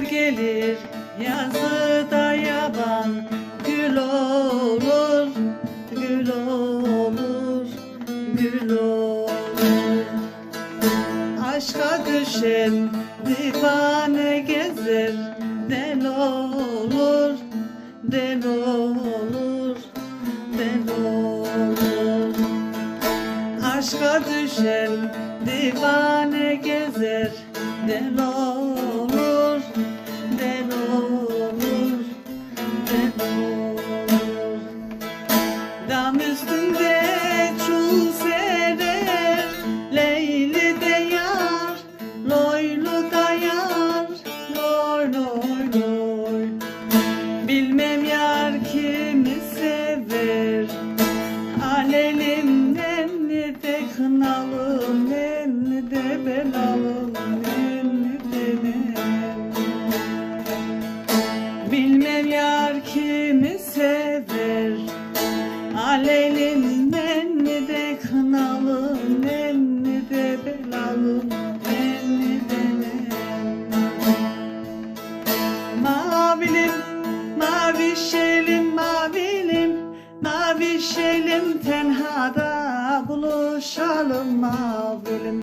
bahar gelir yazı da yaban gül olur gül olur gül olur. Aşka düşen divane gezer del olur del olur del olur. Aşka düşen divane gezer del olur Dam üstünde çul serer Leyli de yar Loylu da yar Loy loy loy Bilmem yar kimi sever Alelim nenni de kınalım Alelin nenni de kınalım Nenni de belalım Nenni de Mavilim, mavi şelim, mavilim. Mavi şelim tenhada. Buluşalım mavilim